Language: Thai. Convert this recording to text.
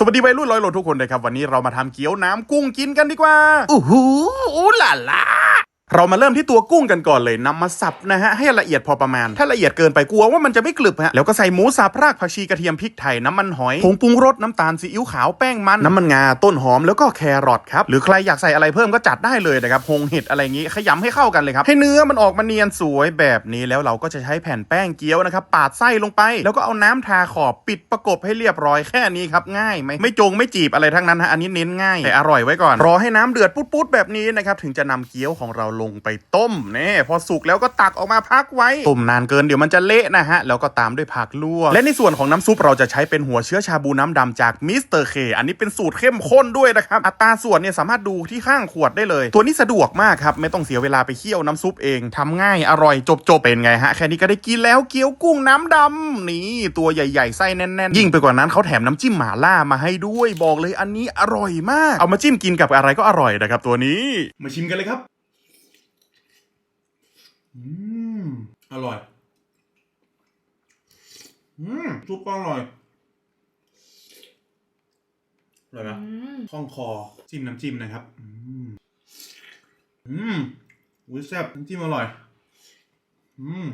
สวัสดีวัยรุ่นร้อยโลทุกคนเลยครับ วันนี้เรามาทำเกี๊ยวน้ำกุ้งกินกันดีกว่าอู้หูอู้หล่าล่า เรามาเริ่มที่ตัวกุ้งกันก่อนเลยนำมาสับนะฮะให้ละเอียดพอประมาณ ถ้าละเอียดเกินไปกลัวว่ามันจะไม่กรึบฮะแล้วก็ใส่หมูสับรากผักชีกระเทียมพริกไทยน้ำมันหอยผงปรุงรสน้ำตาลซีอิ๊วขาวแป้งมันน้ำมันงาต้นหอมแล้วก็แครอทครับหรือใครอยากใส่อะไรเพิ่มก็จัดได้เลยนะครับหงเห็ดอะไรอย่างงี้ขยำให้เข้ากันเลยครับให้เนื้อมันออกมาเนียนสวยแบบนี้แล้วเราก็จะใช้แผ่นแป้งเกี๊ยวนะครับปาดไส้ลงไป แล้วก็เอาน้ำทาขอบปิดประกบให้เรียบร้อยแค่นี้ครับง่ายไหมไม่จงไม่จีบอะไรทั้งนั้นฮะอันนี้เน้นง่ายแต่อร่อยไว้ก่อนรอให้น้ำเดือดปุ๊ดๆแบบนี้นะครับถึงจะนำเกี๊ยวของเราลงไปต้มเน่พอสุกแล้วก็ตักออกมาพักไว้ ต้มนานเกินเดี๋ยวมันจะเละนะฮะ แล้วก็ตามด้วยผักลวก และในส่วนของน้ำซุปเราจะใช้เป็นหัวเชื้อชาบูน้ำดำจากมิสเตอร์เคอันนี้เป็นสูตรเข้มข้นด้วยนะครับ อัตราส่วนเนี่ยสามารถดูที่ข้างขวดได้เลย ตัวนี้สะดวกมากครับ ไม่ต้องเสียเวลาไปเคี่ยวน้ำซุปเองทำง่ายอร่อยจบๆเป็นไงฮะ แค่นี้ก็ได้กินแล้วเกี๊ยวกุ้งน้ำดำนี่ตัวใหญ่ ๆ ไส้แน่นๆ ยิ่งไปกว่านั้นเขาแถมน้ำจิ้มหม่าล่ามาให้ด้วยบอกเลยอันนี้อร่อยมาก เอามาจิ้มกินกับอะไรก็อร่อยนะครับตัวนี้มาชิมกันเลยครับ อืม อร่อย อืมซุปก็อร่อย อร่อยไหมคล่องคอ จิ้มน้ำจิ้มนะครับ อืม อืมอุ้ยแซ่บน้ำจิ้มอร่อย อืม